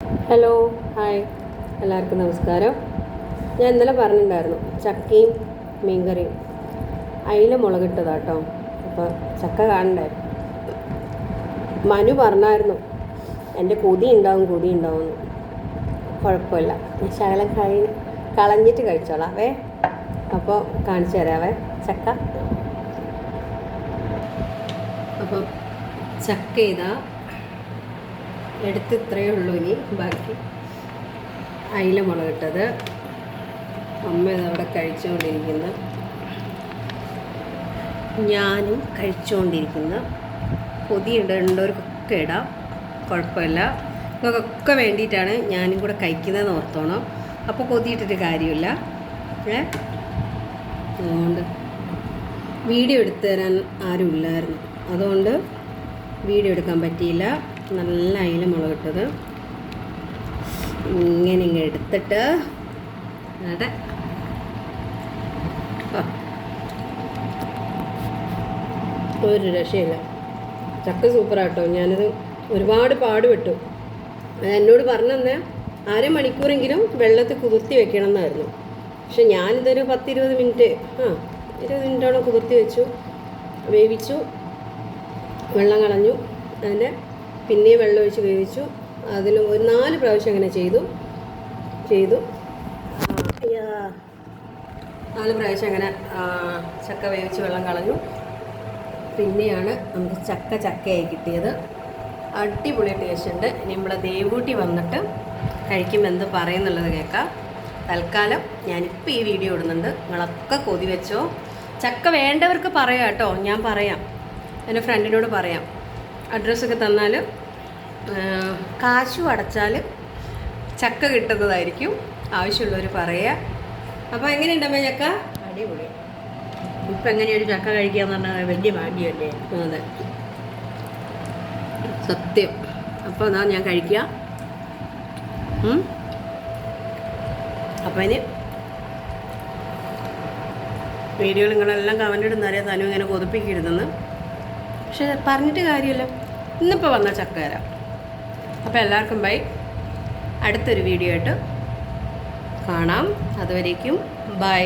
Hello hi എല്ലാവർക്കും നമസ്കാരം. ഞാൻ ഇന്നലെ പറഞ്ഞിട്ടുണ്ടായിരുന്നു ചക്കയും മീൻകറിയും. അയില മുളകിട്ടതാട്ടോ. അപ്പോൾ ചക്ക കാണണ്ടേ? മനു പറഞ്ഞായിരുന്നു എന്റെ കൊതി ഉണ്ടാവും കൊതി ഉണ്ടാവും. കുഴപ്പമില്ല. ഞാൻ ശകലം കഴി കളഞ്ഞിട്ട് കഴിച്ചോളാവേ അപ്പോൾ കാണിച്ചു തരാവേ ചക്ക. അപ്പോൾ ചക്ക ഇതാ. എടുത്ത് ഇത്രയേ ഉള്ളൂ ഇനി. ബാക്കി അയില മുളകിട്ടത്. അമ്മ ഇതവിടെ കഴിച്ചുകൊണ്ടിരിക്കുന്ന ഞാനും കഴിച്ചുകൊണ്ടിരിക്കുന്ന പൊതി ഇടേണ്ടവർക്കൊക്കെ ഇടാം. കുഴപ്പമില്ല. ഇതൊക്കെ വേണ്ടിയിട്ടാണ് ഞാനും കൂടെ കഴിക്കുന്നതെന്ന് ഓർത്തോണം. അപ്പോൾ കൊതിയിട്ടിട്ട് കാര്യമില്ല. ഏ? അതുകൊണ്ട് വീഡിയോ എടുത്തു തരാൻ ആരും ഇല്ലായിരുന്നു അതുകൊണ്ട് വീഡിയോ എടുക്കാൻ പറ്റിയില്ല. നല്ല അയില മുളകിട്ടത് ഇങ്ങനെ ഇങ്ങനെ എടുത്തിട്ട് അവിടെ. ഒരു രക്ഷയില്ല. ചക്ക സൂപ്പറാട്ടോ ഞാനത് ഒരുപാട് പാടുപെട്ടു. എന്നോട് പറഞ്ഞന്നെ അരമണിക്കൂറെങ്കിലും വെള്ളത്തിൽ കുതിർത്തി വെക്കണം എന്നായിരുന്നു പക്ഷെ ഞാനിതൊരു പത്തിരുപത് മിനിറ്റ് ആ ഇരുപത് മിനിറ്റോളം കുതിർത്തി വെച്ചു വേവിച്ചു വെള്ളം കളഞ്ഞു. അതിന്റെ പിന്നെ വെള്ളം ഒഴിച്ച് വേവിച്ചു. അതിൽ ഒരു നാല് പ്രാവശ്യം അങ്ങനെ ചെയ്തു. ചെയ്തു. നാല് പ്രാവശ്യം അങ്ങനെ ചക്ക വേവിച്ച് വെള്ളം കളഞ്ഞു. പിന്നെയാണ് നമുക്ക് ചക്ക ചക്കയായി കിട്ടിയത്. അടിപൊളി ടേസ്റ്റ് ഉണ്ട്. ഇനി നമ്മളെ ദേവൂട്ടി വന്നിട്ട് കഴിക്കുമ്പോൾ എന്ത് പറയുന്നുള്ളത് കേൾക്കാം. തൽക്കാലം ഞാനിപ്പോൾ ഈ വീഡിയോ ഇടുന്നുണ്ട്. നിങ്ങളൊക്കെ കൊതി വെച്ചോ. ചക്ക വേണ്ടവർക്ക് പറയാം കേട്ടോ. ഞാൻ പറയാം. എന്റെ ഫ്രണ്ടിനോട് പറയാം. അഡ്രസ്സൊക്കെ തന്നാൽ കാശു അടച്ചാൽ ചക്ക കിട്ടുന്നതായിരിക്കും. ആവശ്യമുള്ളവർ പറയുക. അപ്പോൾ എങ്ങനെയുണ്ടമ്മേ ചക്ക? അടിപൊളി. ഇപ്പം എങ്ങനെയൊരു ചക്ക കഴിക്കാന്ന് പറഞ്ഞാൽ വലിയ ഭാഗ്യമല്ലേ? അതെ. സത്യം. അപ്പോൾ അതാ ഞാൻ കഴിക്കുക. അപ്പം ഇനി വീഡിയോ നിങ്ങളെല്ലാം കമന്റ് ഇടുന്നറിയാം തനു ഇങ്ങനെ കൊതിപ്പിക്കരുതെന്ന്. പക്ഷെ പറഞ്ഞിട്ട് കാര്യമില്ല. ഇന്നിപ്പോൾ വന്ന ചക്ക തരാം അപ്പോൾ എല്ലാവർക്കും ബൈ. അടുത്തൊരു വീഡിയോ ആയിട്ട് കാണാം. അതുവരേക്കും ബൈ.